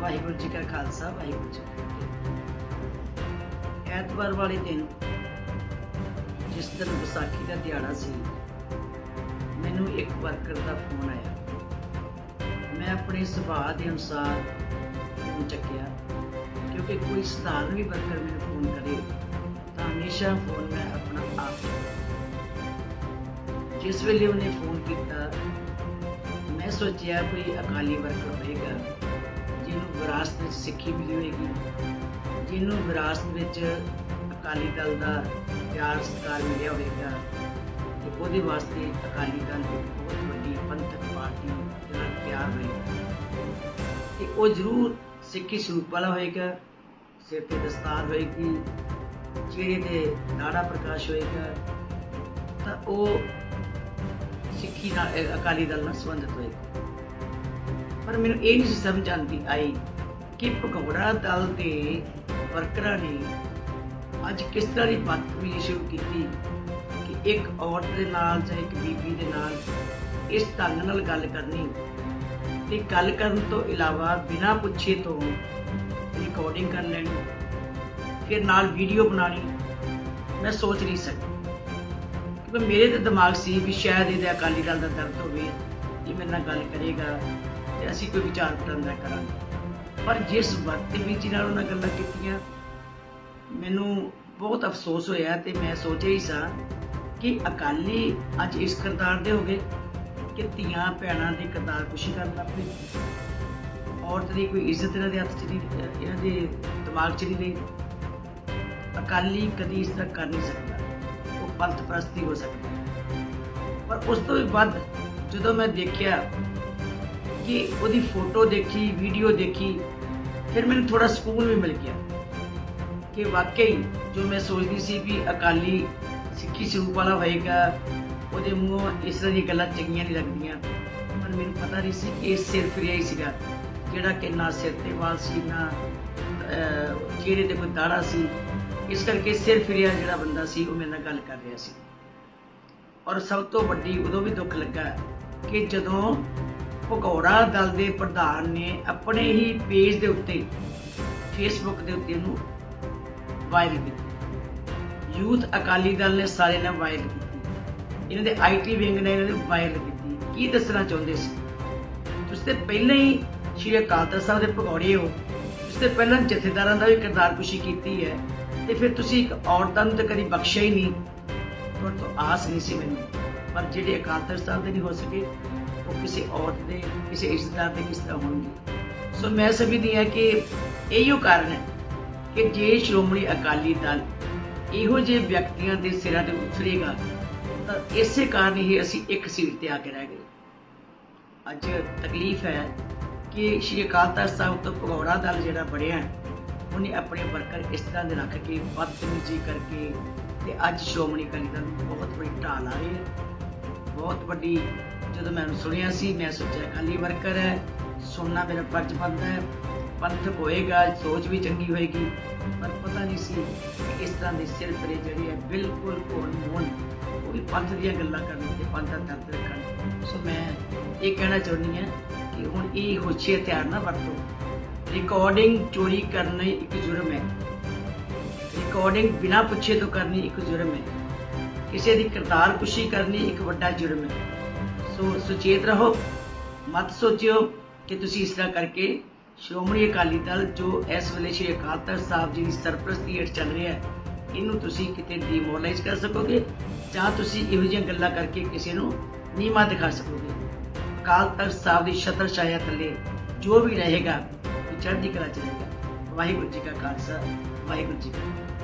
ਵਾਹਿਗੁਰੂ ਜੀ ਕਾ ਖਾਲਸਾ, ਵਾਹਿਗੁਰੂ ਜੀ ਕੀ ਫਤਿਹ। ਐਤਵਾਰ ਵਾਲੇ ਦਿਨ ਜਿਸ ਦਿਨ ਵਿਸਾਖੀ ਦਾ ਦਿਹਾੜਾ ਸੀ, ਮੈਨੂੰ ਇੱਕ ਵਰਕਰ ਦਾ ਫੋਨ ਆਇਆ। ਮੈਂ ਆਪਣੇ ਸੁਭਾਅ ਦੇ ਅਨੁਸਾਰ ਫੋਨ ਚੱਕਿਆ, ਕਿਉਂਕਿ ਕੋਈ ਸਧਾਰਨ ਵਰਕਰ ਮੈਨੂੰ ਫੋਨ ਕਰੇ, ਤਾਂ ਹਮੇਸ਼ਾ ਫੋਨ ਮੈਂ ਆਪਣਾ ਆਪ ਜਿਸ ਵੇਲੇ ਉਹਨੇ ਫੋਨ ਕੀਤਾ, ਮੈਂ ਸੋਚਿਆ ਕੋਈ ਅਕਾਲੀ ਵਰਕਰ ਹੋਏਗਾ। ਜਿਹਨੂੰ ਵਿਰਾਸਤ ਵਿੱਚ ਸਿੱਖੀ ਮਿਲੀ ਹੋਏਗੀ, ਜਿਹਨੂੰ ਵਿਰਾਸਤ ਵਿੱਚ ਅਕਾਲੀ ਦਲ ਦਾ ਪਿਆਰ ਸਤਿਕਾਰ ਮਿਲਿਆ ਹੋਵੇਗਾ, ਤੇ ਉਹਦੇ ਵਾਸਤੇ ਅਕਾਲੀ ਦਲ ਬਹੁਤ ਵੱਡੀ ਪੰਥਕ ਪਾਰਟੀ ਨਾਲ ਪਿਆਰ ਹੋਏਗਾ। ਤੇ ਉਹ ਜ਼ਰੂਰ ਸਿੱਖੀ ਸਰੂਪ ਵਾਲਾ ਹੋਏਗਾ, ਸਿਰ ਤੇ ਦਸਤਾਰ ਹੋਏਗੀ, ਚਿਹਰੇ ਤੇ ਦਾੜਾ ਪ੍ਰਕਾਸ਼ ਹੋਏਗਾ, ਤਾਂ ਉਹ ਸਿੱਖੀ ਨਾਲ, ਅਕਾਲੀ ਦਲ ਨਾਲ ਸੰਬੰਧਿਤ ਹੋਏਗਾ। ਪਰ ਮੈਨੂੰ ਇਹ ਨਹੀਂ ਸੀ ਸਮਝ ਆਉਂਦੀ ਆਈ ਕਿ ਭਗੌੜਾ ਦਲ ਦੇ ਵਰਕਰਾਂ ਨੇ ਅੱਜ ਕਿਸ ਤਰ੍ਹਾਂ ਦੀ ਬਦਤਮੀਜ਼ੀ ਸ਼ੁਰੂ ਕੀਤੀ ਕਿ ਇੱਕ ਔਰਤ ਦੇ ਨਾਲ ਜਾਂ ਇੱਕ ਬੀਬੀ ਦੇ ਨਾਲ ਇਸ ਢੰਗ ਨਾਲ ਗੱਲ ਕਰਨੀ ਤੇ ਗੱਲ ਕਰਨ ਤੋਂ ਇਲਾਵਾ ਬਿਨਾਂ ਪੁੱਛੇ ਤੋਂ ਰਿਕਾਰਡਿੰਗ ਕਰ ਲੈਣੀ ਫਿਰ ਨਾਲ ਵੀਡੀਓ ਬਣਾਣੀ ਮੈਂ ਸੋਚ ਨਹੀਂ ਸਕਦੀ ਕਿਉਂਕਿ ਮੇਰੇ ਤੇ ਦਿਮਾਗ ਸੀ ਵੀ ਸ਼ਾਇਦ ਇਹਦੇ ਅਕਾਲੀ ਦਲ ਦਾ ਦਰਦ ਹੋਵੇ, ਇਹ ਮੇਰੇ ਨਾਲ ਗੱਲ ਕਰੇਗਾ। ਤੇ ਅਸੀਂ ਕੋਈ ਵਿਚਾਰ ਵਟਾਂਦਰਾ ਕਰਾਂਗੇ। ਪਰ ਜਿਸ ਬਦਤਮੀਜ਼ੀ ਨਾਲ ਉਹਨਾਂ ਗੱਲਾਂ ਕੀਤੀਆਂ, ਮੈਨੂੰ ਬਹੁਤ ਅਫਸੋਸ ਹੋਇਆ ਤੇ ਮੈਂ ਸੋਚਿਆ ਹੀ ਸਾਂ ਕਿ ਅਕਾਲੀ ਅੱਜ ਇਸ ਕਰਤਾਰ ਦੇ ਹੋ ਗਏ ਕਿ ਧੀਆਂ ਭੈਣਾਂ ਦੀ ਕਰਤਾਰ ਕੁਸ਼ੀ ਕਰਨ ਲੱਗ ਪਈ ਔਰਤ ਦੀ ਕੋਈ ਇੱਜ਼ਤ ਇਹਨਾਂ ਦੇ ਹੱਥ 'ਚ ਨਹੀਂ, ਇਹਨਾਂ ਦੇ ਦਿਮਾਗ 'ਚ ਨਹੀਂ ਰਹੀ ਅਕਾਲੀ ਕਦੀ ਇਸ ਤਰ੍ਹਾਂ ਕਰ ਨਹੀਂ ਸਕਦਾ। ਉਹ ਪੰਥ ਪ੍ਰਸਤੀ ਹੋ ਸਕਦੀ ਪਰ ਉਸ ਤੋਂ ਵੀ ਵੱਧ ਜਦੋਂ ਮੈਂ ਦੇਖਿਆ ਕਿ ਉਹਦੀ ਫੋਟੋ ਦੇਖੀ, ਵੀਡੀਓ ਦੇਖੀ, ਫਿਰ ਮੈਨੂੰ ਥੋੜਾ ਸਕੂਨ ਵੀ ਮਿਲ ਗਿਆ ਕਿ ਵਾਕਈ ਜੋ ਮੈਂ ਸੋਚਦੀ ਸੀ ਵੀ ਅਕਾਲੀ ਸਿੱਖੀ ਸਰੂਪ ਵਾਲਾ ਹੋਏਗਾ, ਉਹਦੇ ਮੂੰਹੋਂ ਇਸ ਤਰ੍ਹਾਂ ਦੀਆਂ ਗੱਲਾਂ ਚੰਗੀਆਂ ਨਹੀਂ ਲੱਗਦੀਆਂ। ਪਰ ਮੈਨੂੰ ਪਤਾ ਨਹੀਂ ਸੀ ਇਹ ਸਿਰ ਰਿਹਾ ਹੀ ਸੀਗਾ, ਜਿਹੜਾ ਕਿ ਨਾ ਸਿਰ ਤੇ ਵਾਲ ਸੀ, ਨਾ ਚਿਹਰੇ ਤੇ ਕੋਈ ਦਾੜਾ ਸੀ। ਇਸ ਕਰਕੇ ਸਿਰ ਰਿਹਾ ਜਿਹੜਾ ਬੰਦਾ ਸੀ, ਉਹ ਮੇਰੇ ਨਾਲ ਗੱਲ ਕਰ ਰਿਹਾ ਸੀ। ਔਰ ਸਭ ਤੋਂ ਵੱਡੀ ਉਦੋਂ ਵੀ ਦੁੱਖ ਲੱਗਾ ਕਿ ਜਦੋਂ ਭਗੌੜਾ ਦਲ ਦੇ ਪ੍ਰਧਾਨ ਨੇ ਆਪਣੇ ਹੀ ਪੇਜ ਦੇ ਉੱਤੇ ਫੇਸਬੁੱਕ ਦੇ ਉੱਤੇ ਇਹਨੂੰ ਵਾਇਰਲ ਕੀਤਾ। ਯੂਥ ਅਕਾਲੀ ਦਲ ਨੇ ਸਾਰੇ ਨੇ ਵਾਇਰਲ ਕੀਤੀ। ਇਹਨਾਂ ਦੇ ਆਈਟੀ ਵਿੰਗ ਨੇ ਇਹਨਾਂ ਨੂੰ ਵਾਇਰਲ ਕੀਤੀ। ਕੀ ਦੱਸਣਾ ਚਾਹੁੰਦੇ ਸੀ? ਤੁਸੀਂ ਤੇ ਪਹਿਲਾਂ ਹੀ ਸ਼੍ਰੀ ਅਕਾਲ ਤਖਤ ਸਾਹਿਬ ਦੇ ਭਗੌੜੇ ਹੋ। ਤੁਸੀਂ ਤੇ ਪਹਿਲਾਂ ਜਥੇਦਾਰਾਂ ਦਾ ਵੀ ਕਿਰਦਾਰਕੁਸ਼ੀ ਕੀਤੀ ਹੈ। ਤੇ ਫਿਰ ਤੁਸੀਂ ਇੱਕ ਔਰਤਾਂ ਨੂੰ ਤਾਂ ਕਦੀ ਬਖਸ਼ਿਆ ਹੀ ਨਹੀਂ। ਤੁਹਾਡੇ ਤੋਂ ਆਸ ਨਹੀਂ ਸੀ ਮੈਨੂੰ। ਪਰ ਜਿਹੜੇ ਅਕਾਲ ਤਖਤ ਸਾਹਿਬ ਦੇ ਨਹੀਂ ਹੋ ਸਕੇ ਉਹ ਕਿਸੇ ਔਰਤ ਦੇ, ਕਿਸੇ ਇੱਜ਼ਤਦਾਰ ਦੇ ਕਿਸ ਤਰ੍ਹਾਂ ਹੋਣਗੇ। ਸੋ ਮੈਂ ਸਮਝਦੀ ਹਾਂ ਕਿ ਇਹੀਓ ਕਾਰਨ ਹੈ ਕਿ ਜੇ ਸ਼੍ਰੋਮਣੀ ਅਕਾਲੀ ਦਲ ਇਹੋ ਜਿਹੇ ਵਿਅਕਤੀਆਂ ਦੇ ਸਿਰਾਂ ਤੇ ਉਤਰੇਗਾ, ਤਾਂ ਇਸੇ ਕਾਰਨ ਹੀ ਅਸੀਂ ਇੱਕ ਸੀਟ ਤੇ ਆ ਕੇ ਰਹਿ ਗਏ। ਅੱਜ ਤਕਲੀਫ ਹੈ ਕਿ ਸ਼੍ਰੀ ਅਕਾਲ ਤਖਤ ਸਾਹਿਬ ਤੋਂ ਭਗੌੜਾ ਦਲ ਜਿਹੜਾ ਬਣਿਆ, ਉਹਨੇ ਆਪਣੇ ਵਰਕਰ ਇਸ ਤਰ੍ਹਾਂ ਦੇ ਰੱਖ ਕੇ ਬਦਤਮੀਜ਼ੀ ਕਰਕੇ ਤੇ ਅੱਜ ਸ਼੍ਰੋਮਣੀ ਅਕਾਲੀ ਦਲ ਨੂੰ ਬਹੁਤ ਬੜੀ ਢਾਲ ਆ ਰਹੀ ਹੈ। ਬਹੁਤ ਵੱਡੀ ਜਦੋਂ ਮੈਂ ਸੁਣਿਆ ਸੀ, ਮੈਂ ਸੋਚਿਆ ਅਕਾਲੀ ਵਰਕਰ ਹੈ, ਸੁਣਨਾ ਮੇਰਾ ਫਰਜ਼ ਬਣਦਾ ਹੈ, ਪੰਥਕ ਹੋਏਗਾ, ਸੋਚ ਵੀ ਚੰਗੀ ਹੋਏਗੀ। ਪਰ ਪਤਾ ਨਹੀਂ ਸੀ ਇਸ ਤਰ੍ਹਾਂ ਦੇ ਸਿਰ ਪਰੇ ਜਿਹੜੇ ਹੈ ਬਿਲਕੁਲ ਕੋਣ ਮੋਹਨ ਉਹ ਵੀ ਪੰਥ ਦੀਆਂ ਗੱਲਾਂ ਕਰਨ ਤੇ ਪੰਥ ਦਾ ਦਰਦ ਰੱਖਣ। ਸੋ ਮੈਂ ਇਹ ਕਹਿਣਾ ਚਾਹੁੰਦੀ ਹਾਂ ਕਿ ਹੁਣ ਇਹ ਹੋਛੇ ਹਥਿਆਰ ਨਾ ਵਰਤੋ। ਰਿਕਾਰਡਿੰਗ ਚੋਰੀ ਕਰਨਾ ਇੱਕ ਜੁਰਮ ਹੈ। ਰਿਕਾਰਡਿੰਗ ਬਿਨਾਂ ਪੁੱਛੇ ਤੋਂ ਕਰਨੀ ਇੱਕ ਜੁਰਮ ਹੈ। ਕਿਸੇ ਦੀ ਕਰਤਾਰ ਕੁਸ਼ੀ ਕਰਨੀ ਇੱਕ ਵੱਡਾ ਜੁਰਮ ਹੈ। ਸੋ ਸੁਚੇਤ ਰਹੋ। ਮਤ ਸੋਚਿਓ ਕਿ ਤੁਸੀਂ ਇਸ ਤਰ੍ਹਾਂ ਕਰਕੇ ਸ਼੍ਰੋਮਣੀ ਅਕਾਲੀ ਦਲ ਜੋ ਇਸ ਵੇਲੇ ਸ਼੍ਰੀ ਅਕਾਲ ਤਖਤ ਸਾਹਿਬ ਜੀ ਦੀ ਸਰਪ੍ਰਸਤੀ ਹੇਠ ਚੱਲ ਰਿਹਾ ਹੈ, ਇਹਨੂੰ ਤੁਸੀਂ ਕਿਤੇ ਡੀਮੋਰਲਾਈਜ਼ ਕਰ ਸਕੋਗੇ ਜਾਂ ਤੁਸੀਂ ਇਹੋ ਜਿਹੀਆਂ ਗੱਲਾਂ ਕਰਕੇ ਕਿਸੇ ਨੂੰ ਨੀਮਾ ਦਿਖਾ ਸਕੋਗੇ। ਅਕਾਲ ਤਖਤ ਸਾਹਿਬ ਦੀ ਛਤਰ ਛਾਇਆ ਥੱਲੇ ਜੋ ਵੀ ਰਹੇਗਾ ਉਹ ਚੜ੍ਹਦੀ ਕਲਾ ਚ ਰਹੇਗਾ। ਵਾਹਿਗੁਰੂ ਜੀ ਕਾ ਖਾਲਸਾ, ਵਾਹਿਗੁਰੂ ਜੀ ਕੀ